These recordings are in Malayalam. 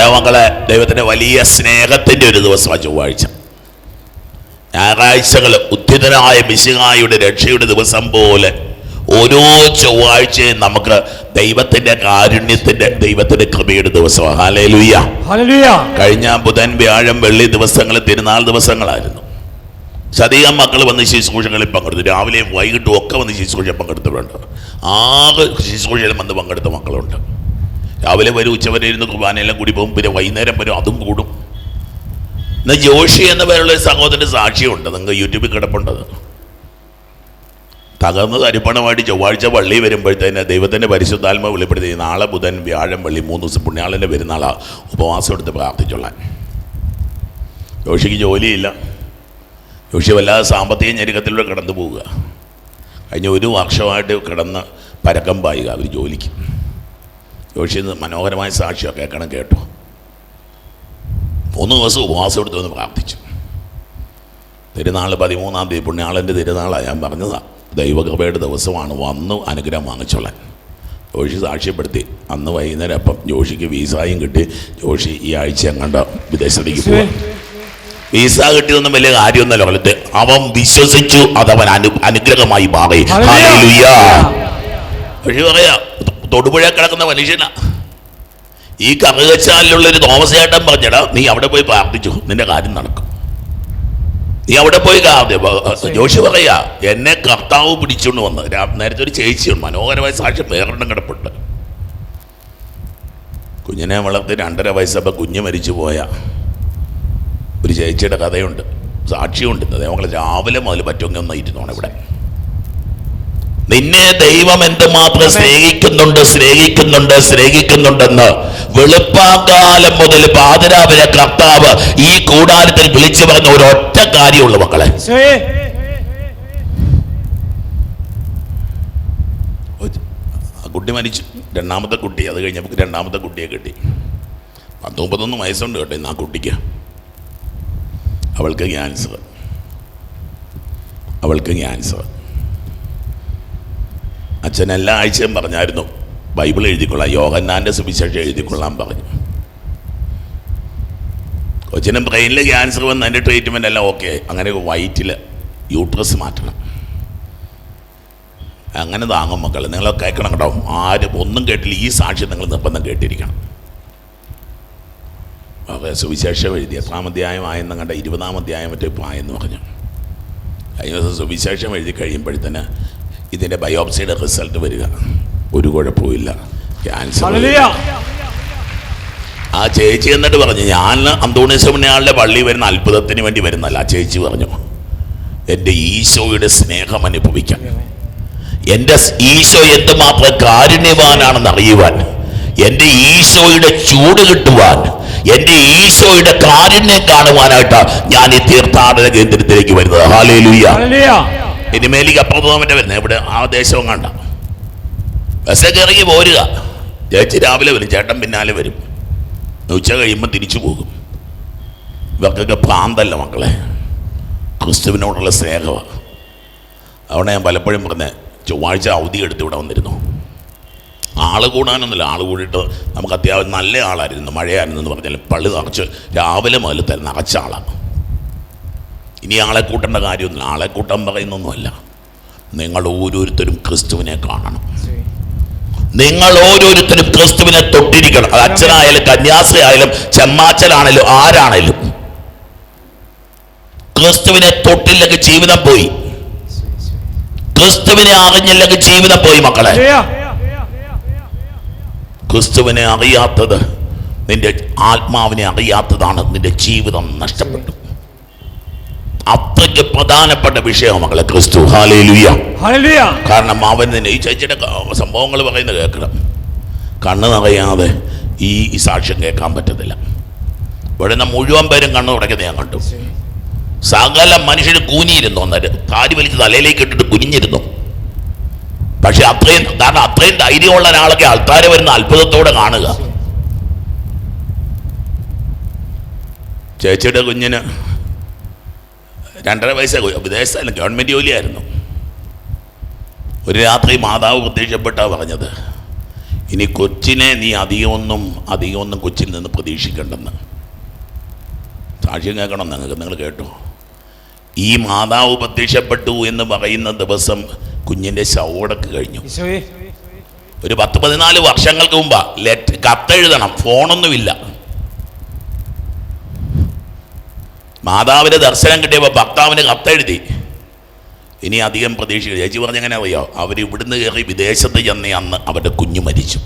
ദൈവങ്ങളെ ദൈവത്തിന്റെ വലിയ സ്നേഹത്തിന്റെ ഒരു ദിവസമാണ് ചൊവ്വാഴ്ച. ഞായറാഴ്ചകൾ ഉദ്ധിതനായ മിശിഹായുടെ രക്ഷയുടെ ദിവസം പോലെ ഓരോ ചൊവ്വാഴ്ചയും നമുക്ക് ദൈവത്തിന്റെ കാരുണ്യത്തിന്റെ ദൈവത്തിന്റെ കൃപയുടെ ദിവസമാണ്. ഹാലേലുയ്യ കഴിഞ്ഞ ബുധൻ വ്യാഴം വെള്ളി ദിവസങ്ങൾ തിരുനാൾ ദിവസങ്ങളായിരുന്നു. അധികം മക്കൾ വന്ന് ശുശ്രൂഷകളിൽ പങ്കെടുത്തു. രാവിലെയും വൈകിട്ടും ഒക്കെ വന്ന് ശുശ്രൂഷ പങ്കെടുത്തിട്ടുണ്ട് ആറ് ശുശ്രൂഷയിലും വന്ന് പങ്കെടുത്ത മക്കളുണ്ട്. രാവിലെ വരും ഉച്ചവരെ ഇരുന്ന് കുർബാനയെല്ലാം കൂടി പോകും പിന്നെ വൈകുന്നേരം വരും അതും കൂടും. എന്നാൽ ജോഷി എന്ന പേരുള്ള ഒരു സഹോദരന്റെ സാക്ഷിയുണ്ട് നിങ്ങൾക്ക് യൂട്യൂബിൽ കിടപ്പുണ്ടത് തകർന്ന് തരിപ്പണമായിട്ട് ചൊവ്വാഴ്ച പള്ളി വരുമ്പോഴത്തേന് ദൈവത്തിന്റെ പരിശുദ്ധാത്മ വെളിപ്പെടുത്തി നാളെ ബുധൻ വ്യാഴം വള്ളി മൂന്ന് ദിവസം പുണ്യാളന്റെ പെരുന്നാളാ ഉപവാസം എടുത്ത് പ്രാർത്ഥിച്ചോളാൻ. ജോഷിക്ക് ജോലിയില്ല. ജോഷി വല്ലാതെ സാമ്പത്തിക ഞെരുക്കത്തിലൂടെ കടന്നു പോവുക. കഴിഞ്ഞ ഒരു വർഷമായിട്ട് കിടന്ന് പരക്കം പായുക അവർ ജോലിക്ക്. ജോഷി ഇന്ന് മനോഹരമായ സാക്ഷിയൊക്കെ കേൾക്കണം കേട്ടോ. മൂന്ന് ദിവസം ഉപവാസം എടുത്തു വന്ന് പ്രാർത്ഥിച്ചു. തിരുനാൾ പതിമൂന്നാം തീയതി പുണ്യാളന്റെ തിരുനാളാണ് ഞാൻ പറഞ്ഞതാണ് ദൈവകൃപയുടെ ദിവസമാണ് വന്നു അനുഗ്രഹം വാങ്ങിച്ചോളാൻ. ജോഷി സാക്ഷ്യപ്പെടുത്തി. അന്ന് വൈകുന്നേരം അപ്പം ജോഷിക്ക് വീസായും കിട്ടി. ജോഷി ഈ ആഴ്ച എങ്ങാണ്ട് വിദേശത്തേക്ക് പോകും വീസ കിട്ടിയതൊന്നും വലിയ കാര്യമൊന്നുമല്ല കൊല്ലത്ത് അവൻ വിശ്വസിച്ചു അതവൻ അനു അനുഗ്രഹമായി മാറി. പക്ഷെ പറയാ തൊടുപുഴ കിടക്കുന്ന മനുഷ്യനാ. ഈ കറുകച്ചാലിലുള്ള ഒരു തോമസ് പറഞ്ഞടാ നീ അവിടെ പോയി പ്രാർത്ഥിച്ചു നിന്റെ കാര്യം നടക്കും. നീ അവിടെ പോയി ജോഷി പറയാ എന്നെ കർത്താവ് പിടിച്ചുകൊണ്ട് വന്ന്. നേരത്തെ ഒരു ചേച്ചിയുണ്ട് മനോഹരമായ സാക്ഷ്യം വേറെണ്ണം കിടപ്പുണ്ട്. കുഞ്ഞിനെ വളർത്തി രണ്ടര വയസ്സപ്പോൾ കുഞ്ഞ് മരിച്ചു പോയ. ഒരു ചേച്ചിയുടെ കഥയുണ്ട് സാക്ഷിയുണ്ട്. ഞങ്ങൾ രാവിലെ മുതൽ പറ്റുമെങ്കിൽ ഒന്ന് ഇരുന്നോണം ഇവിടെ. നിന്നെ ദൈവം എന്തുമാത്രം സ്നേഹിക്കുന്നുണ്ട് സ്നേഹിക്കുന്നുണ്ട് സ്നേഹിക്കുന്നുണ്ടെന്ന് വെളുപ്പാകാലം മുതൽ പാതിരാവിലെ കർത്താവ് ഈ കൂടാരത്തിൽ വിളിച്ചു പറഞ്ഞ ഒരു ഒറ്റ കാര്യമുള്ളൂ മക്കളെ. കുട്ടി മരിച്ചു. രണ്ടാമത്തെ കുട്ടി. അത് കഴിഞ്ഞപ്പോൾ രണ്ടാമത്തെ കുട്ടിയെ കിട്ടി. പത്ത് മുപ്പത്തൊന്ന് വയസ്സുണ്ട് കേട്ടോ ഇന്ന് ആ കുട്ടിക്ക്. അവൾക്ക് ക്യാൻസർ അവൾക്ക് ക്യാൻസർ അച്ഛൻ എല്ലാ ആഴ്ചയും പറഞ്ഞായിരുന്നു. ബൈബിൾ എഴുതിക്കൊള്ളാം യോഹന്നാന്റെ സുവിശേഷം എഴുതിക്കൊള്ളാൻ പറഞ്ഞു. കൊച്ചിന് ബ്രെയിനിൽ ക്യാൻസർ വന്ന് അതിന്റെ ട്രീറ്റ്മെന്റ് എല്ലാം ഓക്കെ അങ്ങനെ വയറ്റിൽ യൂട്രസ് മാറ്റണം. അങ്ങനെ താങ്ങും മക്കൾ നിങ്ങൾ കേൾക്കണം കേട്ടോ. ആരും ഒന്നും കേട്ടില്ല. ഈ സാക്ഷ്യം നിങ്ങൾ നിർബന്ധം കേട്ടിരിക്കണം. അവരെ സുവിശേഷം എഴുതി. എത്രാം അധ്യായം ആയെന്ന് കണ്ട ഇരുപതാം അധ്യായം മറ്റേ ആയെന്ന് പറഞ്ഞു. കഴിഞ്ഞ ദിവസം സുവിശേഷം എഴുതി കഴിയുമ്പോഴത്തേന് ഇതിന്റെ ബയോപ്സിയുടെ റിസൾട്ട് വരിക. ഒരു കുഴപ്പമില്ല ക്യാൻസർ ആ ചേച്ചി എന്നിട്ട് പറഞ്ഞു ഞാൻ അന്തോണീസമണിയാളുടെ പള്ളി വരുന്ന അത്ഭുതത്തിന് വേണ്ടി വരുന്നല്ല ആ ചേച്ചി പറഞ്ഞു എന്റെ ഈശോയുടെ സ്നേഹം അനുഭവിക്കാൻ. എന്റെ ഈശോ എന്തുമാത്രം കാരുണ്യവാനാണെന്ന് അറിയുവാൻ. എന്റെ ഈശോയുടെ ചൂട് കിട്ടുവാൻ. എന്റെ ഈശോയുടെ കാരുണ്യം കാണുവാനായിട്ട് ഞാൻ ഈ തീർത്ഥാടന കേന്ദ്രത്തിലേക്ക് വരുന്നത്. Hallelujah hallelujah. ഇനിമേലേക്ക് അപ്പുറത്ത് വരുന്നത് ഇവിടെ ആ ദേശവും കണ്ട. ബസ്സൊക്കെ ഇറങ്ങി പോരുക. ചേച്ചി രാവിലെ വരും. ചേട്ടൻ പിന്നാലെ വരും. ഉച്ച കഴിയുമ്പോൾ തിരിച്ചു പോകും. ഇവർക്കൊക്കെ ഭ്രാന്തല്ല മക്കളെ. ക്രിസ്തുവിനോടുള്ള സ്നേഹമാണ് അവിടെ ഞാൻ പലപ്പോഴും പറഞ്ഞ ചൊവ്വാഴ്ച അവധി എടുത്ത് ഇവിടെ വന്നിരുന്നു. ആൾ കൂടാനൊന്നുമില്ല. ആൾ കൂടിയിട്ട് നമുക്ക് അത്യാവശ്യം നല്ല ആളായിരുന്നു. മഴയായിരുന്നു എന്ന് പറഞ്ഞാൽ പള്ളി നിറച്ച് രാവിലെ മുതൽ തന്നെ നിറച്ച ആളാണ് ഇനി ആളെ കൂട്ടേണ്ട കാര്യമൊന്നുമില്ല. ആളെ കൂട്ടാൻ പറയുന്നൊന്നുമല്ല. നിങ്ങൾ ഓരോരുത്തരും ക്രിസ്തുവിനെ കാണണം. നിങ്ങൾ ഓരോരുത്തരും ക്രിസ്തുവിനെ തൊട്ടിരിക്കണം. അത് അച്ഛനായാലും കന്യാസ്ത്രീ ആയാലും ചെമ്മാച്ചനാണേലും ആരാണേലും. ക്രിസ്തുവിനെ തൊട്ടില്ലെങ്കിൽ ജീവിതം പോയി. ക്രിസ്തുവിനെ അറിഞ്ഞില്ലെങ്കിൽ ജീവിതം പോയി മക്കളെ. ക്രിസ്തുവിനെ അറിയാത്തത് നിന്റെ ആത്മാവിനെ അറിയാത്തതാണ് നിന്റെ ജീവിതം നഷ്ടപ്പെട്ടു. അത്രയ്ക്ക് പ്രധാനപ്പെട്ട വിഷയം മക്കളെ ക്രിസ്തു. കാരണം അവൻ നിന്നെ ഈ ചേച്ചിയുടെ സംഭവങ്ങൾ പറയുന്നത് കേൾക്കണം. കണ്ണ് നിറയാതെ ഈ ഈ സാക്ഷ്യം കേൾക്കാൻ പറ്റത്തില്ല. ഇവിടെ മുഴുവൻ പേരും കണ്ണ് തുടക്കുന്നത് ഞാൻ കണ്ടു. സകല മനുഷ്യർ കൂനിയിരുന്നു അന്നേരം. താരി വലിച്ച് തലയിലേക്ക് ഇട്ടിട്ട് കുനിഞ്ഞിരുന്നു. പക്ഷെ അത്രയും കാരണം അത്രയും ധൈര്യമുള്ള ഒരാളൊക്കെ ആൾക്കാർ വരുന്ന അത്ഭുതത്തോടെ കാണുക. ചേച്ചിയുടെ കുഞ്ഞിന് രണ്ടര വയസ്സേ വിദേശത്തല്ല ഗവൺമെന്റ് ജോലിയായിരുന്നു. ഒരു രാത്രി മാതാവ് പ്രത്യക്ഷപ്പെട്ടാ പറഞ്ഞത്. ഇനി കൊച്ചിനെ നീ അധികമൊന്നും അധികമൊന്നും കൊച്ചിൽ നിന്ന് പ്രതീക്ഷിക്കണ്ടെന്ന്. സാക്ഷ്യം കേൾക്കണം നിങ്ങൾക്ക് നിങ്ങൾ കേട്ടോ. ഈ മാതാവ് പ്രത്യക്ഷപ്പെട്ടു എന്ന് പറയുന്ന ദിവസം കുഞ്ഞിന്റെ ശവടക്ക് കഴിഞ്ഞു. ഒരു പത്ത് പതിനാല് വർഷങ്ങൾക്ക് മുമ്പാണ് ലെറ്റ് കത്തെഴുതണം ഫോണൊന്നുമില്ല. മാതാവിന് ദർശനം കിട്ടിയപ്പോൾ ഭർത്താവിന് കത്തെഴുതി. ഇനി അധികം പ്രതീക്ഷിക്കുക ചേച്ചി പറഞ്ഞെങ്ങനെ അറിയോ അവർ ഇവിടുന്ന് കയറി വിദേശത്ത് ചെന്ന അന്ന് അവരുടെ കുഞ്ഞു മരിച്ചു.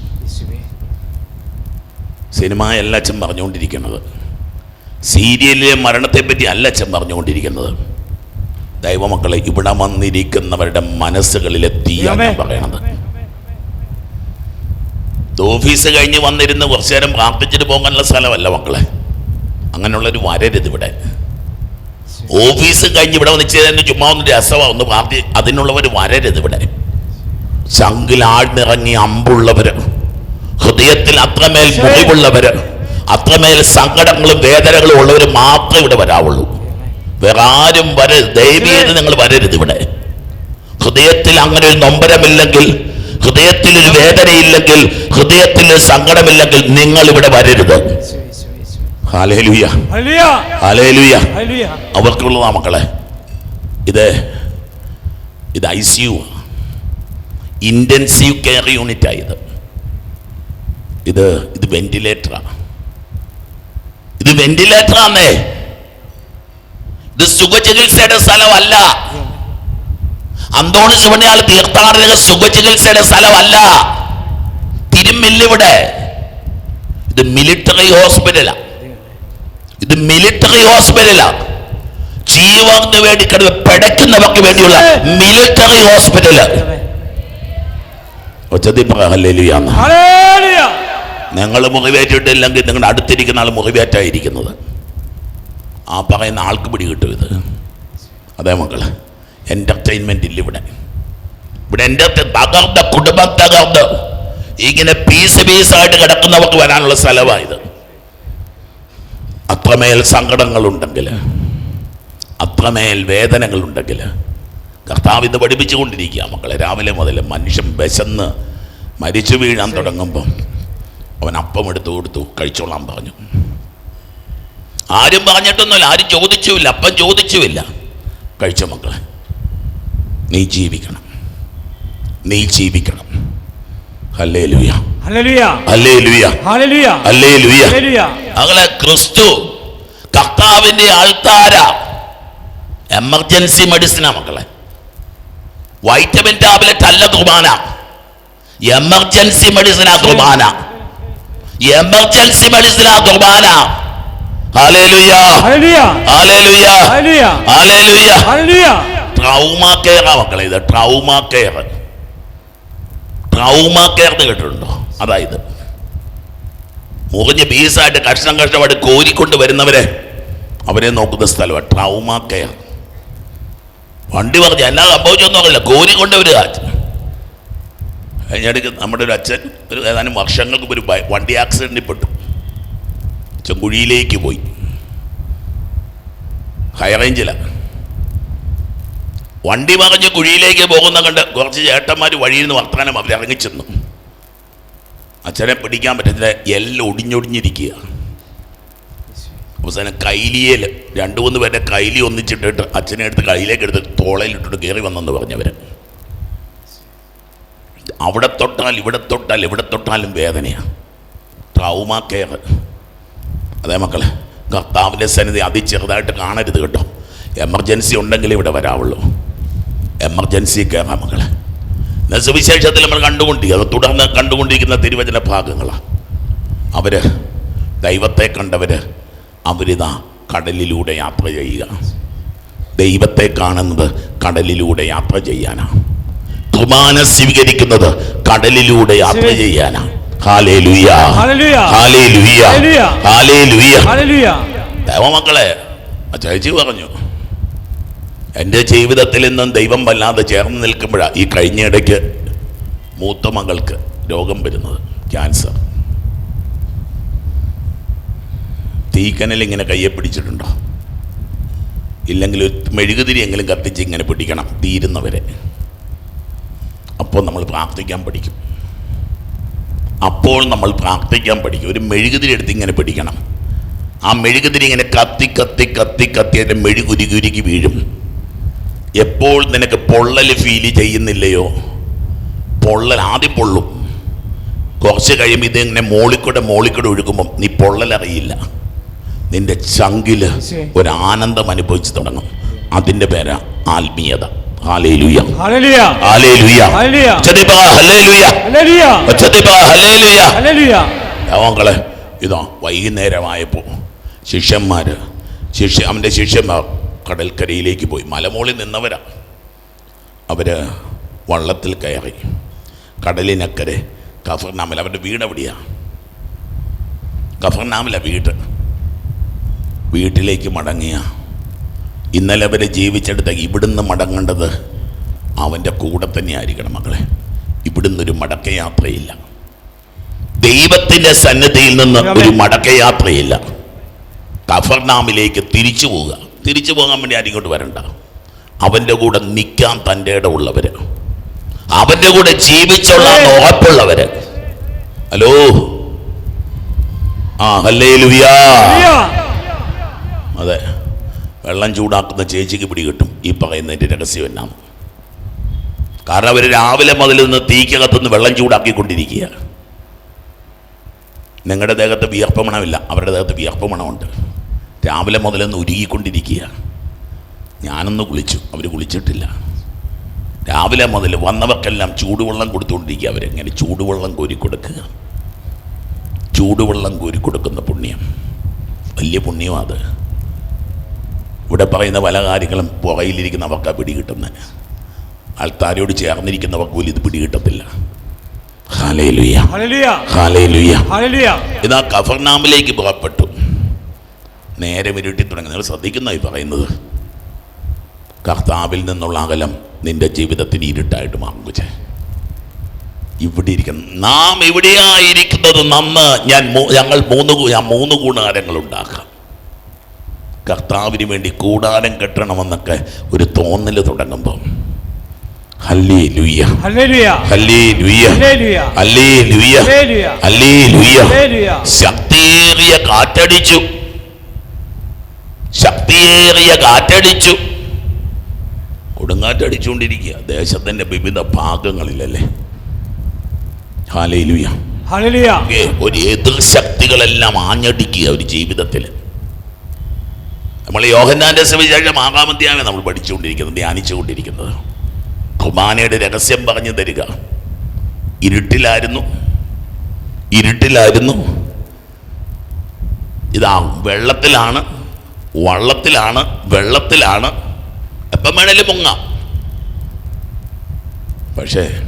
സിനിമ അല്ല അച്ഛൻ പറഞ്ഞുകൊണ്ടിരിക്കുന്നത്. സീരിയലിലെ മരണത്തെപ്പറ്റി അല്ല അച്ഛൻ പറഞ്ഞുകൊണ്ടിരിക്കുന്നത്. ദൈവമക്കളെ ഇവിടെ വന്നിരിക്കുന്നവരുടെ മനസ്സുകളിലെ തീയാണ് ഞാൻ പറയണത്. ഓഫീസ് കഴിഞ്ഞ് വന്നിരുന്ന് കുറച്ചു നേരം പ്രാർത്ഥിച്ചിട്ട് പോകാനുള്ള സ്ഥലമല്ല മക്കളെ. അങ്ങനെയുള്ളൊരു വരരുത് ഇവിടെ. ഓഫീസ് കഴിഞ്ഞ് ഇവിടെ വന്ന് ചെയ്തതിന് ചുമ്മാ ഒന്ന് രസമാണ് ഒന്ന് പ്രാർത്ഥി അതിനുള്ളവർ വരരുത് ഇവിടെ. ശങ്കിൽ ആഴ്ന്നിറങ്ങി അമ്പുള്ളവര് ഹൃദയത്തിൽ അത്രമേൽ മുറിവുള്ളവര് അത്രമേൽ സങ്കടങ്ങളും വേദനകളും ഉള്ളവർ മാത്രമേ ഇവിടെ വരാവുള്ളൂ. വേറെ ആരും വരരുത് ദൈവീയത് നിങ്ങൾ വരരുത് ഇവിടെ. ഹൃദയത്തിൽ അങ്ങനെ ഒരു നൊമ്പരമില്ലെങ്കിൽ ഹൃദയത്തിൽ ഒരു വേദനയില്ലെങ്കിൽ ഹൃദയത്തിൽ ഒരു സങ്കടമില്ലെങ്കിൽ നിങ്ങൾ ഇവിടെ വരരുത്. അവർക്കുള്ളതാ മക്കളെ ഇത് ഇത് I C U. Intensive care യൂണിറ്റാണ് ഇത്. ഇത് ഇത് വെന്റിലേറ്ററാണ് ഇത് വെന്റിലേറ്ററാന്നേ. ഇത് സുഖചികിത്സയുടെ സ്ഥലമല്ല. അന്തോണി ശിവനയാൾ തീർത്ഥാടന സുഖചികിത്സയുടെ സ്ഥലമല്ല. തിരുമില്ലിവിടെ ഇത് മിലിറ്ററി ഹോസ്പിറ്റലാണ് മിലിറ്ററി ഹോസ്പിറ്റലാണ് ജീവന് വേണ്ടി കിടന്ന് പിടയ്ക്കുന്നവർക്ക് വേണ്ടിയുള്ള മിലിറ്ററി ഹോസ്പിറ്റൽ നിങ്ങൾ മുറിവേറ്റിട്ടില്ലെങ്കിൽ നിങ്ങളുടെ അടുത്തിരിക്കുന്ന ആൾ മുറിവേറ്റായിരിക്കുന്നത്. ആ പറയുന്ന ആൾക്ക് പിടി കിട്ടും ഇത്. അതേ മക്കൾ എന്റർടൈൻമെന്റ് ഇല്ല ഇവിടെ. ഇവിടെ എന്റെ തകർന്ന കുടുംബം തകർന്ന് ഇങ്ങനെ പീസ് പീസായിട്ട് കിടക്കുന്നവർക്ക് വരാനുള്ള സ്ഥലമായത് അത്രമേൽ സങ്കടങ്ങളുണ്ടെങ്കിൽ അത്രമേൽ വേദനകളുണ്ടെങ്കിൽ കർത്താവ് ഇത് പഠിപ്പിച്ചുകൊണ്ടിരിക്കുക മക്കളെ. രാവിലെ മുതൽ മനുഷ്യൻ വിശന്ന് മരിച്ചു വീഴാൻ തുടങ്ങുമ്പം അവൻ അപ്പം എടുത്തു കൊടുത്തു കഴിച്ചോളാൻ പറഞ്ഞു. ആരും പറഞ്ഞിട്ടൊന്നുമില്ല ആരും ചോദിച്ചുമില്ല അപ്പം ചോദിച്ചുമില്ല. കഴിച്ച മക്കളെ നീ ജീവിക്കണം. നീ ജീവിക്കണം. ക്രിസ്തു കർത്താവിന്റെ ആൾക്കാര എമർജൻസി മെഡിസിനാ മക്കളെ. വൈറ്റമിൻ ടാബ്ലറ്റ് അല്ല കുർബാന. എമർജൻസി മെഡിസിനാ കുർബാന. എമർജൻസി മെഡിസിനാ കുർബാന. ട്രൗമ കെയറാ മക്കളെ ഇത്. ട്രൗമ കെയർ ട്രൗമ കെയർ എന്ന് കേട്ടിട്ടുണ്ടോ? അതായത് മുറിഞ്ഞ് പീസായിട്ട് കഷ്ണം കഷ്ടമായിട്ട് കോരിക്കൊണ്ട് വരുന്നവരെ അവരെ നോക്കുന്ന സ്ഥലമാണ്. ട്രൗമ കെയർ വണ്ടി പറഞ്ഞു എന്നാ സംഭവിച്ചൊന്നും നോക്കില്ല കോരിക്കൊണ്ട് കൊണ്ടുവരിക കഴിഞ്ഞിടയ്ക്ക് നമ്മുടെ ഒരു അച്ഛൻ ഒരു ഏതാനും വർഷങ്ങൾക്ക് ഒരു വണ്ടി ആക്സിഡന്റിൽ പെട്ടു. അച്ഛൻ കുഴിയിലേക്ക് പോയി. ഹൈ റേഞ്ചിലാണ് വണ്ടി മറിഞ്ഞ് കുഴിയിലേക്ക് പോകുന്ന കണ്ട് കുറച്ച് ചേട്ടന്മാർ വഴിയിൽ നിന്ന് വർത്തമാനം അവർ ഇറങ്ങിച്ചെന്നു അച്ഛനെ പിടിക്കാൻ പറ്റത്തില്ല. എല്ലാം ഒടിഞ്ഞൊടിഞ്ഞിരിക്കുക. അവസാനം കൈലിയേൽ രണ്ട് മൂന്ന് പേരുടെ കൈലി ഒന്നിച്ചിട്ടിട്ട് അച്ഛനെ എടുത്ത് കൈയിലേക്ക് എടുത്ത് തോളയിലിട്ടിട്ട് കയറി വന്നെന്ന് പറഞ്ഞവർ അവിടെ തൊട്ടാൽ ഇവിടെ തൊട്ടാൽ ഇവിടെ തൊട്ടാലും വേദനയാണ് ട്രൗമ കെയർ അതേ മക്കളെ കർത്താവിന്റെ സന്നിധി അതി ചെറുതായിട്ട് കാണരുത് കേട്ടോ. എമർജൻസി ഉണ്ടെങ്കിൽ ഇവിടെ വരാവുള്ളൂ. എമർജൻസി കയറാം മക്കളെ. സുവിശേഷത്തിൽ നമ്മൾ കണ്ടുകൊണ്ടിരിക്കുക തുടർന്ന് കണ്ടുകൊണ്ടിരിക്കുന്ന തിരുവചന ഭാഗങ്ങളാണ് അവർ ദൈവത്തെ കണ്ടവർ അവരിതാ കടലിലൂടെ യാത്ര ചെയ്യുക. ദൈവത്തെ കാണുന്നത് കടലിലൂടെ യാത്ര ചെയ്യാനാണ് കുർബാന സ്വീകരിക്കുന്നത് കടലിലൂടെ യാത്ര ചെയ്യാനാണ് ദേവമക്കളെ ചേച്ചി പറഞ്ഞു എന്റെ ജീവിതത്തിൽ നിന്നും ദൈവം വല്ലാതെ ചേർന്ന് നിൽക്കുമ്പോഴാണ് ഈ കഴിഞ്ഞ ഇടയ്ക്ക് മൂത്ത മകൾക്ക് രോഗം വരുന്നത് ക്യാൻസർ തീക്കനൽ ഇങ്ങനെ കയ്യെ പിടിച്ചിട്ടുണ്ടോ? ഇല്ലെങ്കിൽ മെഴുകുതിരി എങ്കിലും കത്തിച്ച് ഇങ്ങനെ പിടിക്കണം തീരുന്നവരെ. അപ്പോൾ നമ്മൾ പ്രാർത്ഥിക്കാൻ പഠിക്കും. അപ്പോൾ നമ്മൾ പ്രാർത്ഥിക്കാൻ പഠിക്കും. ഒരു മെഴുകുതിരി എടുത്ത് ഇങ്ങനെ പിടിക്കണം. ആ മെഴുകുതിരി ഇങ്ങനെ കത്തി കത്തി കത്തി കത്തി അതിന്റെ മെഴുകുരുകി വീഴും. എപ്പോൾ നിനക്ക് പൊള്ളൽ ഫീൽ ചെയ്യുന്നില്ലയോ? പൊള്ളൽ ആദ്യം പൊള്ളും. കുറച്ച് കഴിയുമ്പോൾ ഇത് ഇതിങ്ങനെ മോളിക്കൂടെ മോളിക്കൂടെ ഒഴുകുമ്പം നീ പൊള്ളൽ അറിയില്ല നിന്റെ ചങ്കിൽ ഒരു ആനന്ദം അനുഭവിച്ചു തുടങ്ങും. അതിന്റെ പേരാ ആത്മീയത. ഇതാ വൈകുന്നേരമായപ്പോ ശിഷ്യന്മാര് ശിഷ്യ അവന്റെ ശിഷ്യന്മാർ കടൽക്കരയിലേക്ക് പോയി. മലമോളി നിന്നവരാ. അവർ വള്ളത്തിൽ കയറി കടലിനക്കരെ കഫർനാമിൽ അവരുടെ വീട് എവിടെയാ കഫർനാമിലെ വീട്. വീട്ടിലേക്ക് മടങ്ങിയ. ഇന്നലെ വരെ ജീവിച്ചെടുത്ത ഇവിടുന്ന് മടങ്ങേണ്ടത് അവന്റെ കൂടെ തന്നെ ആയിരിക്കണം മക്കളെ ഇവിടുന്ന് ഒരു മടക്കയാത്രയില്ല. ദൈവത്തിന്റെ സന്നദ്ധയിൽ നിന്ന് ഒരു മടക്കയാത്രയില്ല. കഫർനാമിലേക്ക് തിരിച്ചു പോവുക. തിരിച്ചു പോകാൻ വേണ്ടി ആരും ഇങ്ങോട്ട് വരണ്ട. അവന്റെ കൂടെ നിൽക്കാൻ തന്റെ ഇടമുള്ളവർ അവന്റെ കൂടെ ജീവിച്ചുള്ള ഉറപ്പുള്ളവർ ഹലോ. ആ ഹല്ലേ ലുയാ അതെ. വെള്ളം ചൂടാക്കുന്ന ചേച്ചിക്ക് പിടികിട്ടും ഈ പറയുന്നതിന്റെ രഹസ്യം എന്നാണ് കാരണം അവർ രാവിലെ മുതൽ നിന്ന് തീക്കകത്തുനിന്ന് വെള്ളം ചൂടാക്കിക്കൊണ്ടിരിക്കുക നിങ്ങളുടെ ദേഹത്ത് വിയർപ്പ് മണമില്ല അവരുടെ ദേഹത്ത് വിയർപ്പ് മണമുണ്ട് രാവിലെ മുതലൊന്ന് ഉരുകിക്കൊണ്ടിരിക്കുക ഞാനൊന്ന് കുളിച്ചു. അവർ കുളിച്ചിട്ടില്ല. രാവിലെ മുതൽ വന്നവർക്കെല്ലാം ചൂടുവെള്ളം കൊടുത്തുകൊണ്ടിരിക്കുക അവരെങ്ങനെ ചൂടുവെള്ളം കോരി കൊടുക്കുക. ചൂടുവെള്ളം കോരി കൊടുക്കുന്ന പുണ്യം. വലിയ പുണ്യമാണ് അത്. ഇവിടെ പറയുന്ന പല കാര്യങ്ങളും പുറയിലിരിക്കുന്നവർക്കാണ് പിടികിട്ടുന്നത്. ആൾത്താരോട് ചേർന്നിരിക്കുന്നവർക്ക് പോലും ഇത് പിടികിട്ടത്തില്ല. ഇതാ കഫർനാമിലേക്ക് പുറപ്പെട്ടു. നേരെ ഇരുട്ടി തുടങ്ങി. നിങ്ങൾ ശ്രദ്ധിക്കുന്നതായി പറയുന്നത്? കർത്താവിൽ നിന്നുള്ള അകലം നിന്റെ ജീവിതത്തിന് ഇരുട്ടായിട്ട് മാറും കുച്ചേ. ഇവിടെ ഇരിക്കുന്ന നാം എവിടെയായിരിക്കുന്നത് നന്ന് ഞാൻ ഞങ്ങൾ മൂന്ന് ഞാൻ മൂന്ന് ഗുണകാരങ്ങൾ ഉണ്ടാക്കാം കർത്താവിന് വേണ്ടി കൂടാരം കെട്ടണമെന്നൊക്കെ ഒരു തോന്നൽ തുടങ്ങുമ്പോൾ ശക്തിയേറിയ കാറ്റടിച്ചു. ശക്തിയേറിയ കാറ്റടിച്ചു. കൊടുങ്കാറ്റടിച്ചുകൊണ്ടിരിക്കുക ദേശത്തിന്റെ വിവിധ ഭാഗങ്ങളിലല്ലേ? ഹാലയിലുയ ഒരു എതിർ ശക്തികളെല്ലാം ആഞ്ഞടിക്കുക ഒരു ജീവിതത്തിൽ നമ്മൾ യോഹന്നാന്റെ സുവിശേഷം ആകാമധ്യാമേ നമ്മൾ പഠിച്ചുകൊണ്ടിരിക്കുന്നത് ധ്യാനിച്ചുകൊണ്ടിരിക്കുന്നത്. കുമാനയുടെ രഹസ്യം പറഞ്ഞു തരിക. ഇരുട്ടിലായിരുന്നു. ഇരുട്ടിലായിരുന്നു. ഇതാ വെള്ളത്തിലാണ് വള്ളത്തിലാണ് വെള്ളത്തിലാണ്. എപ്പം വേണേലും മുങ്ങാം. പക്ഷേ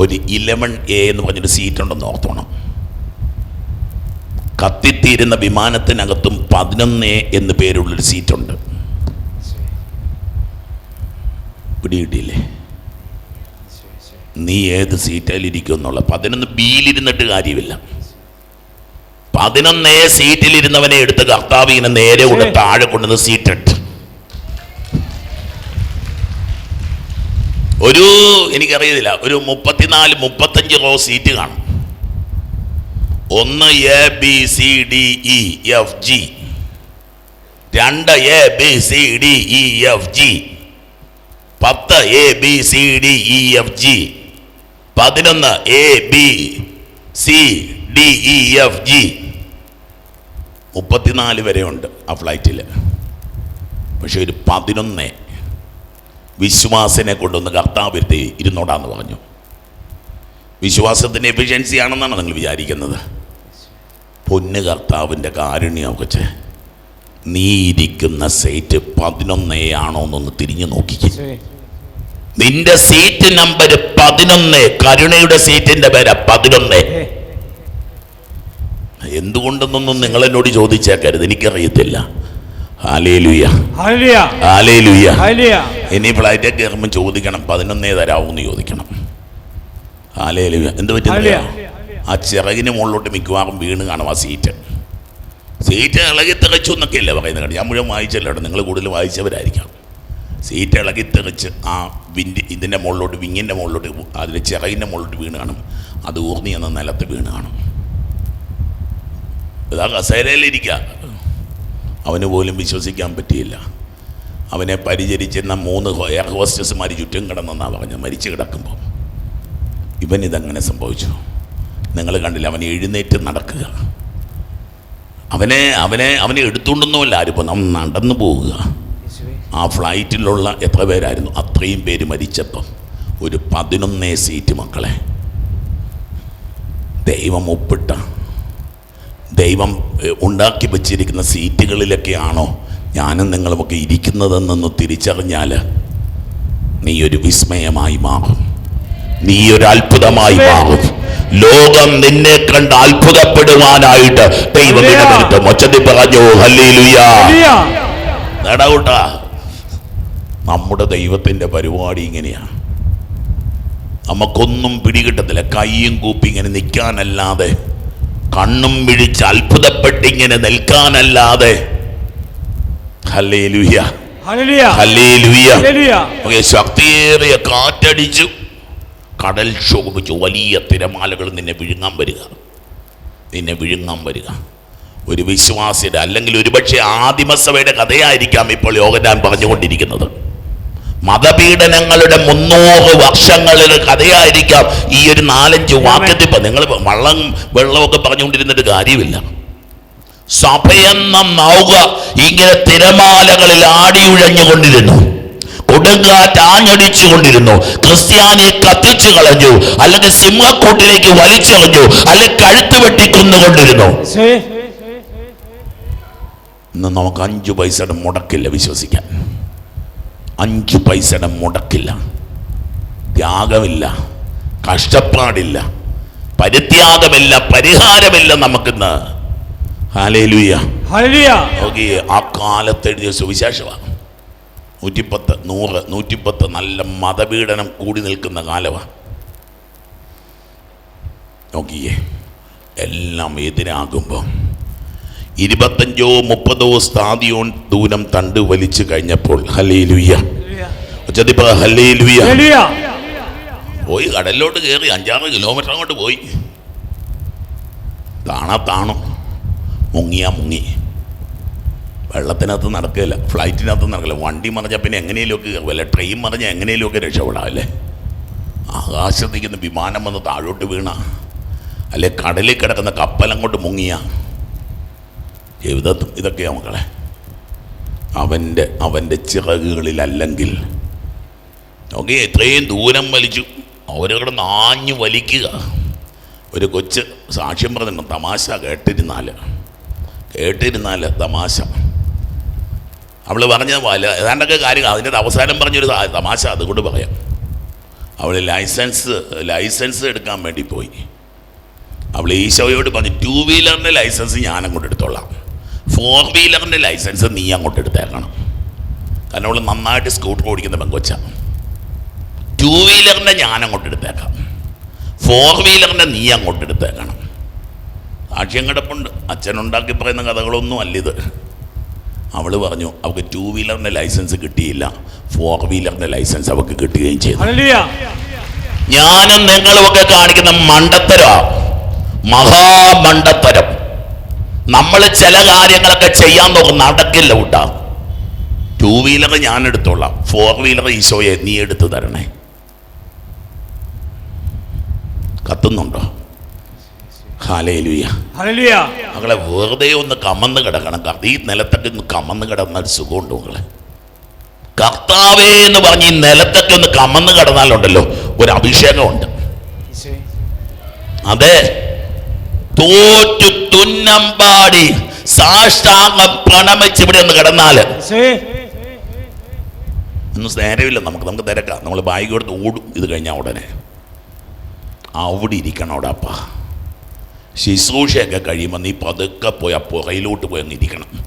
ഒരു ഇലവൺ എ എന്ന് പറഞ്ഞൊരു സീറ്റ് ഉണ്ടെന്ന് ഓർത്തോണം. കത്തിത്തീരുന്ന വിമാനത്തിനകത്തും പതിനൊന്ന് എന്ന് പേരുള്ളൊരു സീറ്റുണ്ട്. പിടികിട്ടിയില്ലേ? നീ ഏത് സീറ്റിലിരിക്കും എന്നുള്ള പതിനൊന്ന് ബിയിലിരുന്നിട്ട് കാര്യമില്ല. പതിനൊന്ന് സീറ്റിലിരുന്നവനെ എടുത്ത് കർത്താവ് ഇങ്ങനെ നേരെ കൊണ്ട് താഴെ കൊണ്ടുവന്ന് സീറ്റിട്ട്. ഒരു എനിക്കറിയത്തില്ല ഒരു മുപ്പത്തിനാല് മുപ്പത്തഞ്ച് റോ സീറ്റ് കാണും. ഒന്ന് A B C D E F G രണ്ട് A B C D E F G പത്ത് A B C D E F G പതിനൊന്ന് A B C D E F G മുപ്പത്തിനാല് വരെയുണ്ട് ആ ഫ്ലൈറ്റിൽ പക്ഷെ ഒരു പതിനൊന്ന് വിശ്വാസിനെ കൊണ്ടൊന്ന് കർത്താവിരുത്തി ഇരുന്നോടാന്ന് പറഞ്ഞു. വിശ്വാസത്തിന്റെ എഫിഷ്യൻസി ആണെന്നാണ് നിങ്ങൾ വിചാരിക്കുന്നത്. പൊന്ന് കർത്താവിന്റെ കാരുണ്യമൊക്കെ നീ ഇരിക്കുന്ന സീറ്റ് പതിനൊന്നേ ആണോ എന്നൊന്ന് തിരിഞ്ഞു നോക്കിക്കും. നിന്റെ സീറ്റ് നമ്പർ പതിനൊന്ന് കരുണയുടെ സീറ്റിന്റെ പേരാ പതിനൊന്ന്. എന്തുകൊണ്ടെന്നൊന്നും നിങ്ങൾ എന്നോട് ചോദിച്ചേക്കരുത് എനിക്കറിയത്തില്ല. ഇനി ഫ്ലൈറ്റ് കയറുമ്പോൾ ചോദിക്കണം പതിനൊന്നേ തരാവൂന്ന് ചോദിക്കണം. എന്ത് പറ്റുന്നില്ല ആ ചിറകിന് മുകളിലോട്ട് മിക്കവാറും വീണ് കാണും ആ സീറ്റ്. സീറ്റ് ഇളകി തികച്ചു എന്നൊക്കെ ഇല്ല പറയുന്നത് കേട്ടോ. ഞാൻ മുഴുവൻ വായിച്ചല്ലോ നിങ്ങൾ കൂടുതൽ വായിച്ചവരായിരിക്കാം സീറ്റ് ഇളകി തെറിച്ച് ആ വിൻഡ് ഇതിന്റെ മുകളിലോട്ട് വിങ്ങിന്റെ മുകളിലോട്ട് അതിന്റെ ചിറകിന്റെ മുകളിലോട്ട് വീണ് കാണും. അത് ഊർന്നി എന്ന നിലത്ത് വീണ് കാണും. ഇതാ കസേരയിലിരിക്കുക അവന് പോലും വിശ്വസിക്കാൻ പറ്റിയില്ല. അവനെ പരിചരിച്ചിരുന്ന മൂന്ന് എയർ ഹോസ്റ്റസ്മാർ ചുറ്റും കിടന്നെന്നാണ് പറഞ്ഞത്. മരിച്ചു കിടക്കുമ്പോൾ ഇവൻ ഇതങ്ങനെ സംഭവിച്ചു. നിങ്ങൾ കണ്ടില്ല അവൻ എഴുന്നേറ്റ് നടക്കുക. അവനെ അവനെ അവനെ എടുത്തുകൊണ്ടൊന്നുമല്ല ആരും അവൻ നടന്നു പോവുക. ആ ഫ്ലൈറ്റിലുള്ള എത്ര പേരായിരുന്നു? അത്രയും പേര് മരിച്ചപ്പം. ഒരു പതിനൊന്നേ സീറ്റ് മക്കളെ. ദൈവം ഒപ്പിട്ട. ദൈവം ഉണ്ടാക്കി വച്ചിരിക്കുന്ന സീറ്റുകളിലൊക്കെയാണോ ഞാനും നിങ്ങളുമൊക്കെ ഇരിക്കുന്നതെന്നൊന്ന് തിരിച്ചറിഞ്ഞാൽ നീ ഒരു വിസ്മയമായി മാറും. നീ ഒരു അത്ഭുതമായി മാറും. ലോകം നിന്നെ കണ്ട് അത്ഭുതപ്പെടുവാനായിട്ട് ദൈവം ഇടപെടുത്തും പറഞ്ഞു നേടാവൂട്ട നമ്മുടെ ദൈവത്തിന്റെ പരിപാടി ഇങ്ങനെയാണ്. നമുക്കൊന്നും പിടികിട്ടത്തില്ല. കൈയും കൂപ്പി ഇങ്ങനെ നിൽക്കാനല്ലാതെ കണ്ണും പിടിച്ച് അത്ഭുതപ്പെട്ടിങ്ങനെ നിൽക്കാനല്ലാതെ. ശക്തിയേറിയ കാറ്റടിച്ചു. കടൽ ക്ഷോഭിച്ചു വലിയ തിരമാലകൾ നിന്നെ വിഴുങ്ങാൻ വരിക. നിന്നെ വിഴുങ്ങാൻ വരിക. ഒരു വിശ്വാസിയുടെ അല്ലെങ്കിൽ ഒരുപക്ഷെ ആദിമസഭയുടെ കഥയായിരിക്കാം ഇപ്പോൾ യോഗനാൻ പറഞ്ഞുകൊണ്ടിരിക്കുന്നത്. മതപീഡനങ്ങളുടെ മുന്നൂറ് വർഷങ്ങളിലെ കഥയായിരിക്കാം ഈ ഒരു നാലഞ്ച് വാക്യത്തിൽ നിങ്ങൾ വള്ളം വെള്ളമൊക്കെ പറഞ്ഞുകൊണ്ടിരുന്നിട്ട് കാര്യമില്ല. സഭയെന്ന നൗക ഇങ്ങനെ തിരമാലകളിൽ ആടിയുഴഞ്ഞുകൊണ്ടിരുന്നു. കൊടുങ്കാറ്റ് ആഞ്ഞടിച്ചുകൊണ്ടിരുന്നു ക്രിസ്ത്യാനിയെ കത്തിച്ചു കളഞ്ഞു. അല്ലെങ്കിൽ സിംഹക്കൂട്ടിലേക്ക് വലിച്ചെറിഞ്ഞു. അല്ലെങ്കിൽ കഴുത്ത് വെട്ടി കൊന്നുകൊണ്ടിരുന്നു ഇന്ന് നമുക്ക് അഞ്ചു പൈസയുടെ മുടക്കില്ല വിശ്വസിക്കാൻ. അഞ്ചു പൈസയുടെ മുടക്കില്ല. ത്യാഗമില്ല. കഷ്ടപ്പാടില്ല. പരിത്യാഗമില്ല. പരിഹാരമില്ല നമുക്കിന്ന്. നോക്കി ആ കാലത്തെഴുതിയ സുവിശേഷമാണ് നൂറ്റിപ്പത്ത് നൂറ് നൂറ്റിപ്പത്ത് നല്ല മതപീഡനം കൂടി നിൽക്കുന്ന കാലമാണ് നോക്കിയേ എല്ലാം എതിരാകുമ്പോൾ ഇരുപത്തഞ്ചോ മുപ്പതോ സ്ഥാതിയോൺ ദൂരം തണ്ട് വലിച്ചു കഴിഞ്ഞപ്പോൾ ഹലേ ലുയ്യ ഉച്ചതിപ്പ ഹലേ ലുയ്യ ഹല്ലേലൂയ. പോയി കടലിലോട്ട് കയറി അഞ്ചാറ് കിലോമീറ്റർ അങ്ങോട്ട് പോയി. താണാ താണു. മുങ്ങിയാ മുങ്ങി. വെള്ളത്തിനകത്ത് നടക്കില്ല ഫ്ലൈറ്റിനകത്ത് നടക്കില്ല വണ്ടി മറിഞ്ഞാൽ പിന്നെ എങ്ങനെയൊക്കെ കയറുമല്ല ട്രെയിൻ മറിഞ്ഞാൽ എങ്ങനെയൊക്കെ രക്ഷപ്പെടാം അല്ലേ? ആകാശത്തേക്കുന്ന വിമാനം വന്ന് താഴോട്ട് വീണ അല്ലെ കടലിൽ കിടക്കുന്ന കപ്പൽ അങ്ങോട്ട് മുങ്ങിയ. ജീവിതത്തും ഇതൊക്കെയാ മക്കളെ. അവന്റെ അവന്റെ ചിറകുകളിലല്ലെങ്കിൽ. നോക്കി എത്രയും ദൂരം വലിച്ചു. അവരവിടെ നാഞ്ഞു വലിക്കുക. ഒരു കൊച്ച് സാക്ഷ്യം പറഞ്ഞിട്ടുണ്ട് തമാശ കേട്ടിരുന്നാൽ കേട്ടിരുന്നാൽ തമാശ. അവൾ പറഞ്ഞ വല ഏതാണ്ടൊക്കെ കാര്യങ്ങൾ അതിന്റെ അവസാനം പറഞ്ഞൊരു തമാശ അതുകൊണ്ട് പറയാം. അവൾ ലൈസൻസ് ലൈസൻസ് എടുക്കാൻ വേണ്ടി പോയി. അവൾ ഈശോയോട് പറഞ്ഞു ടൂ വീലറിന്റെ ലൈസൻസ് ഞാൻ അങ്ങോട്ട് എടുത്തോളാം. ഫോർ വീലറിന്റെ ലൈസൻസ് നീ അങ്ങോട്ട് എടുത്തേക്കണം കാരണം അവൾ നന്നായിട്ട് സ്കൂട്ടർ ഓടിക്കുന്ന പെങ്കൊച്ച. ടൂ വീലറിന്റെ ഞാൻ അങ്ങോട്ട് എടുത്തേക്കാം. ഫോർ വീലറിന്റെ നീ അങ്ങോട്ട് എടുത്തേക്കണം. സാക്ഷ്യം കിടപ്പുണ്ട്. അച്ഛനുണ്ടാക്കി പറയുന്ന കഥകളൊന്നും അല്ലിത് അവൾ പറഞ്ഞു അവൾക്ക് ടൂ വീലറിന്റെ ലൈസൻസ് കിട്ടിയില്ല. ഫോർ വീലറിന്റെ ലൈസൻസ് അവൾക്ക് കിട്ടുകയും ചെയ്തു. ഞാനും നിങ്ങളുമൊക്കെ കാണിക്കുന്ന മണ്ടത്തരോ മഹാമണ്ടത്തരം. നമ്മൾ ചില കാര്യങ്ങളൊക്കെ ചെയ്യാൻ നോക്കും നടക്കില്ല കൂട്ടാ. ടൂ വീലർ ഞാൻ എടുത്തോളാം. ഫോർ വീലർ ഈശോയെ നീ എടുത്തു തരണേ. കത്തുന്നുണ്ടോ? മകളെ വെറുതെ ഒന്ന് കമന്ന് കിടക്കണം. ഈ നിലത്തൊക്കെ ഒന്ന് കമന്ന് കിടന്നാൽ സുഖമുണ്ടോ മകളെ. കർത്താവേ എന്ന് പറഞ്ഞ് ഈ നിലത്തൊക്കെ ഒന്ന് കമന്ന് കിടന്നാലുണ്ടല്ലോ ഒരു അഭിഷേകമുണ്ട്. അതെ. തോറ്റു തുന്നമ്പാടി സാഷ്ടാംഗം പ്രണമിച്ച് ഇവിടെ ഒന്ന് കിടന്നാൽ ഒന്നും നേരമില്ല നമുക്ക് നമുക്ക് തിരക്കാം. നമ്മൾ ബാഗ് കൊടുത്ത് ഓടും ഇത് കഴിഞ്ഞാൽ ഉടനെ. അവിടെ ഇരിക്കണം അവിടെ അപ്പ. ശുശ്രൂഷയൊക്കെ കഴിയുമ്പോൾ നീ പതുക്കെ പോയി ആ പുറയിലോട്ട് പോയി അങ്ങിരിക്കണം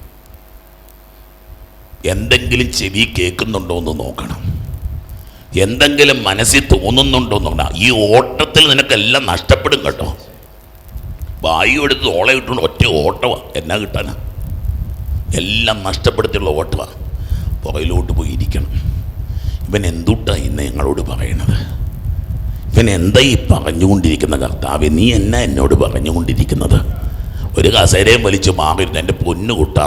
എന്തെങ്കിലും ചെവി കേൾക്കുന്നുണ്ടോ എന്ന് നോക്കണം. എന്തെങ്കിലും മനസ്സിൽ തോന്നുന്നുണ്ടോ എന്ന് നോക്കണം. ഈ ഓട്ടത്തിൽ നിനക്കെല്ലാം നഷ്ടപ്പെടും കേട്ടോ. വായു എടുത്ത് ഓള ഇട്ടുകൊണ്ട് ഒറ്റ ഓട്ടമാണ് എന്നാ കിട്ടാനാ? എല്ലാം നഷ്ടപ്പെടുത്തിയുള്ള ഓട്ടമാണ് പുറയിലോട്ട് പോയി ഇരിക്കണം. ഇവൻ എന്തുട്ടാണ് ഇന്ന് ഞങ്ങളോട് പറയണത്? ഇവൻ എന്താ ഈ പറഞ്ഞുകൊണ്ടിരിക്കുന്ന കർത്താവ്? നീ എന്നാ എന്നോട് പറഞ്ഞുകൊണ്ടിരിക്കുന്നത്? ഒരു കസേരയും വലിച്ച് മാറിയിരുന്നു എന്റെ പൊന്നു കുട്ട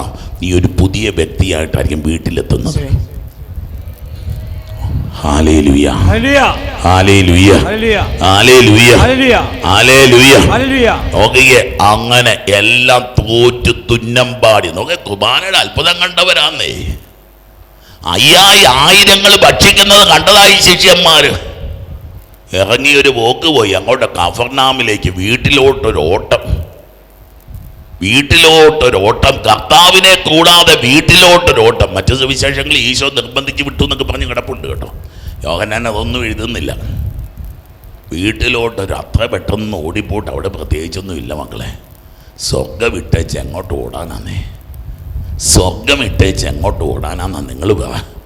നീ ഒരു പുതിയ വ്യക്തിയായിട്ടായിരിക്കും വീട്ടിലെത്തുന്നത്. നോക്കിയേ അങ്ങനെ എല്ലാം തോറ്റു തുന്നം പാടി. നോക്കെ കുർബാനയുടെ അത്ഭുതം കണ്ടവരാന്നേ. അയ്യായി ആയിരങ്ങൾ ഭക്ഷിക്കുന്നത് കണ്ടതായി ശിഷ്യന്മാര്. ഇറങ്ങി ഒരു പോക്ക് പോയി. അങ്ങോട്ട് കഫർനാമിലേക്ക് വീട്ടിലോട്ടൊരു ഓട്ടം വീട്ടിലോട്ടൊരു ഓട്ടം കർത്താവിനെ കൂടാതെ വീട്ടിലോട്ടൊരോട്ടം. മറ്റു സുവിശേഷങ്ങൾ ഈശോ നിർബന്ധിച്ച് വിട്ടു എന്നൊക്കെ പറഞ്ഞ് കിടപ്പുണ്ട് കേട്ടോ. യോഹനാൻ അതൊന്നും എഴുതുന്നില്ല. വീട്ടിലോട്ടൊരു അത്ര പെട്ടെന്ന് ഓടിപ്പോട്ട്. അവിടെ പ്രത്യേകിച്ചൊന്നും ഇല്ല മക്കളെ. സ്വർഗം ഇട്ടേച്ച് എങ്ങോട്ട് ഓടാനാന്നേ. സ്വർഗം ഇട്ടേച്ച് എങ്ങോട്ട് ഓടാനാന്നാ നിങ്ങൾ പറ.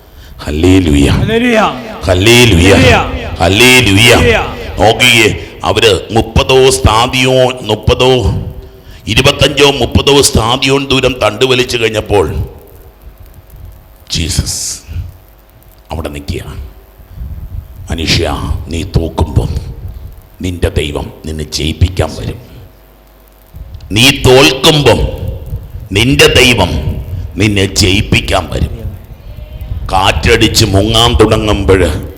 നോക്കിയേ അവർ മുപ്പതോ സ്ഥാതിയോ മുപ്പതോ ഇരുപത്തഞ്ചോ മുപ്പതോ സ്ഥാതിയോ ദൂരം തണ്ടുവലിച്ചു കഴിഞ്ഞപ്പോൾ ജീസസ് അവിടെ നിൽക്കുക. മനുഷ്യ നീ തോക്കുമ്പോൾ നിന്റെ ദൈവം നിന്നെ ജയിപ്പിക്കാൻ വരും. നീ തോൽക്കുമ്പം നിന്റെ ദൈവം നിന്നെ ജയിപ്പിക്കാൻ വരും. കാറ്റടിച്ച് മുങ്ങാൻ തുടങ്ങുമ്പോൾ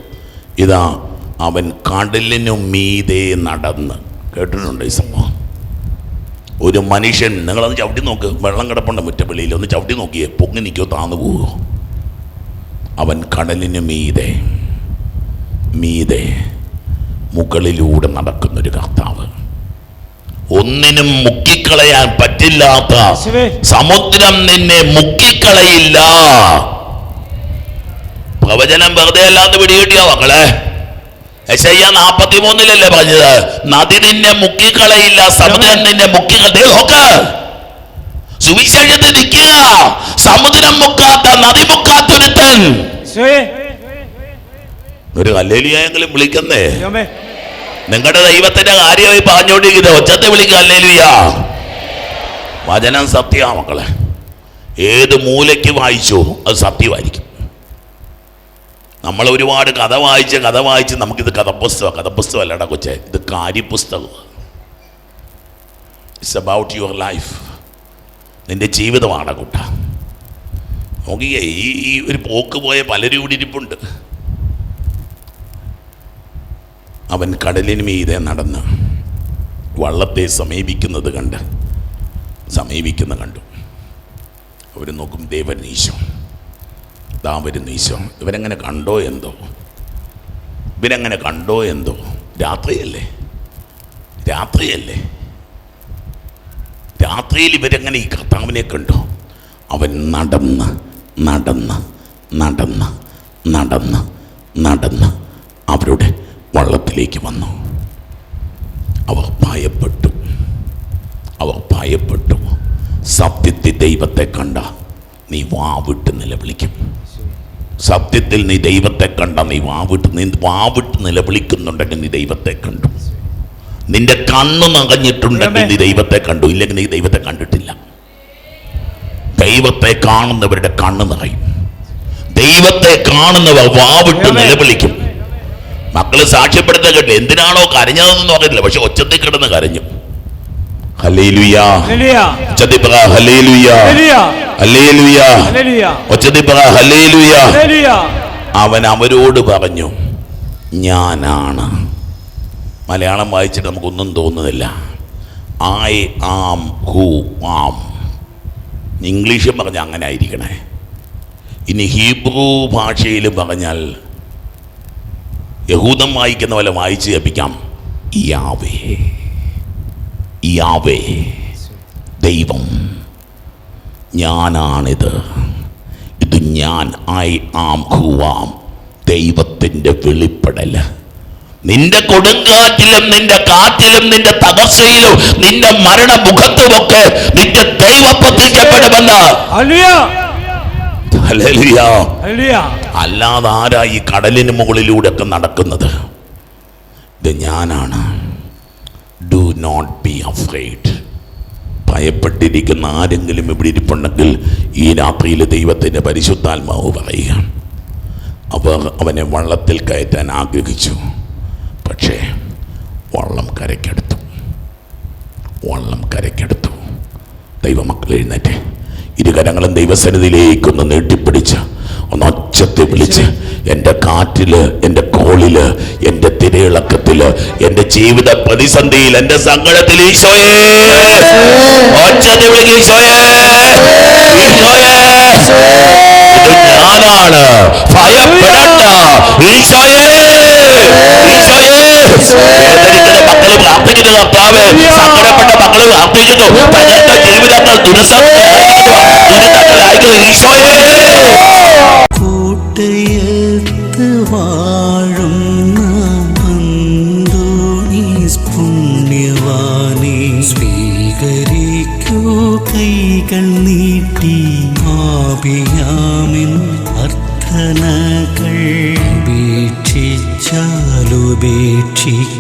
ഇതാ അവൻ കടലിനു മീതെ നടന്ന്. കേട്ടിട്ടുണ്ടോ ഈ സംഭവം? ഒരു മനുഷ്യൻ നിങ്ങളൊന്ന് ചവിട്ടി നോക്ക്. വെള്ളം കിടപ്പുണ്ട് മുറ്റപ്പള്ളിയിൽ. ഒന്ന് ചവിട്ടി നോക്കിയേ. പൊങ്ങി നിൽക്കോ താന്നു പോവോ. അവൻ കടലിന് മീതെ മീതെ മുകളിലൂടെ നടക്കുന്നൊരു കർത്താവ്. ഒന്നിനും മുക്കിക്കളയാൻ പറ്റില്ലാത്ത. സമുദ്രം നിന്നെ മുക്കിക്കളയില്ല. പ്രവചനം വെറുതെ അല്ലാന്ന് പിടികിട്ടിയോ മക്കളെ? യശയ്യ നാപ്പത്തി മൂന്നിലല്ലേ പറഞ്ഞത്? നദി നിന്നെ മുക്കിക്കളയില്ല സമുദ്രം നിന്നെ മുക്കിക്കള നോക്ക്. സുവിശേഷത്തിൽ നിൽക്കുക. സമുദ്രം മുക്കാത്ത നദി മുക്കാത്ത ഒരുത്തൻ. യേശുവേ ഒരു അല്ലേലിയായെങ്കിലും വിളിക്കുന്നേ. നിങ്ങളുടെ ദൈവത്തിന്റെ കാര്യമായി പറഞ്ഞുകൊണ്ടിരിക്കുന്നത്. ഒച്ചത്തെ വിളിക്കുക അല്ലേലിയ. വചനം സത്യ മക്കളെ. ഏത് മൂലയ്ക്ക് വായിച്ചു അത് സത്യമായിരിക്കും. നമ്മൾ ഒരുപാട് കഥ വായിച്ച് കഥ വായിച്ച് നമുക്കിത് കഥപുസ്തകം കഥപുസ്തകം അല്ലടാ കൊച്ചെ ഇത് കാര്യപുസ്തകം. ഇറ്റ്സ് അബൌട്ട് യുവർ ലൈഫ് നിന്റെ ജീവിതമാണ് കുട്ട. നോക്കിയേ ഈ ഈ ഒരു പോക്ക് പോയ പലരും ഇവിടെ ഇരിപ്പുണ്ട്. അവൻ കടലിന് മീതെ നടന്ന് വള്ളത്തെ സമീപിക്കുന്നത് കണ്ട് സമീപിക്കുന്ന കണ്ടു. അവർ നോക്കും ദേവൻ ദാ വരുന്നു ഈശോ ഇവരെങ്ങനെ കണ്ടോ എന്തോ? ഇവരെങ്ങനെ കണ്ടോ എന്തോ? രാത്രിയല്ലേ? രാത്രിയല്ലേ? രാത്രിയിൽ ഇവരെങ്ങനെ ഈ കർത്താവിനെ കണ്ടോ? അവൻ നടന്ന് നടന്ന് നടന്ന് നടന്ന് നടന്ന് അവരുടെ വള്ളത്തിലേക്ക് വന്നു. അവർ ഭയപ്പെട്ടു. അവർ ഭയപ്പെട്ടു. സത്യത്തിൽ ദൈവത്തെ കണ്ട നീ വാവിട്ട് നിലവിളിക്കും. സത്യത്തിൽ നീ ദൈവത്തെ കണ്ട നീ വാവിട്ട് നീ വാവിട്ട് നിലവിളിക്കുന്നുണ്ടെങ്കിൽ നീ ദൈവത്തെ കണ്ടു. നിന്റെ കണ്ണ് നകഞ്ഞിട്ടുണ്ടെങ്കിൽ നീ ദൈവത്തെ കണ്ടു. ഇല്ലെങ്കിൽ നീ ദൈവത്തെ കണ്ടിട്ടില്ല. ദൈവത്തെ കാണുന്നവരുടെ കണ്ണ് നിറയും. ദൈവത്തെ കാണുന്നവർ വാവിട്ട് നിലവിളിക്കും. മക്കൾ സാക്ഷ്യപ്പെടുത്താൻ കേട്ടു എന്തിനാണോ കരഞ്ഞതെന്നൊന്നും അറിയില്ല പക്ഷെ ഒച്ചത്തിൽ കിടന്ന് കരഞ്ഞു. അവൻ അവരോട് പറഞ്ഞു ഞാനാണ്. മലയാളം വായിച്ചിട്ട് നമുക്കൊന്നും തോന്നുന്നില്ല. ഐ ആം ഹൂ ആം ഇംഗ്ലീഷും പറഞ്ഞാൽ അങ്ങനെ ആയിരിക്കണേ. ഇനി ഹീബ്രു ഭാഷയിൽ പറഞ്ഞാൽ യഹൂദം വായിക്കുന്ന പോലെ വായിച്ച് കേൾപ്പിക്കാം. യാവേ യാവേ ദൈവം ഞാനാണിത്. ഇത് ഞാൻ ഐ ആം ഹുവാം ദൈവത്തിന്റെ വെളിപ്പെടൽ. നിന്റെ കൊടുങ്കാറ്റിലും നിന്റെ കാറ്റിലും നിന്റെ തകർച്ചയിലും നിന്റെ മരണമുഖത്തുമൊക്കെ നിന്റെ ദൈവം പ്രത്യക്ഷപ്പെടുമെന്ന്. അല്ലാതെ ആരാ ഈ കടലിന് മുകളിലൂടെ ഒക്കെ നടക്കുന്നത്? ഇത് ഞാനാണ്. നോട്ട് ബി അഫ്രൈഡ് ഭയപ്പെട്ടിരിക്കുന്ന ആരെങ്കിലും ഇവിടെ ഇരിപ്പുണ്ടെങ്കിൽ ഈ രാത്രിയിൽ ദൈവത്തിന്റെ പരിശുദ്ധാത്മാവ് പറയുക. അവർ അവനെ വള്ളത്തിൽ കയറ്റാൻ ആഗ്രഹിച്ചു. പക്ഷേ വള്ളം കരയ്ക്കെടുത്തു. വള്ളം കരയ്ക്കെടുത്തു. ദൈവമക്കൾ എഴുന്നേറ്റ്. ഇരുകരങ്ങളും ദൈവസന്നിധിയിലേക്കൊന്ന് നീട്ടിപ്പിടിച്ച് ഒന്ന് ഒച്ചത്തെ വിളിച്ച് എന്റെ കാറ്റിൽ എന്റെ കോളിൽ എന്റെ തിരയിളക്കത്തിൽ എന്റെ ജീവിത പ്രതിസന്ധിയിൽ എന്റെ സങ്കടത്തിൽ ഈശോയേ. ഞാനാണ്. ഭയപ്പെടണ്ട. ജീവിതങ്ങൾ ആപിയാമിൻ അർത്ഥനകൾ ഉപേക്ഷിച്ചാലുപേക്ഷിക്ക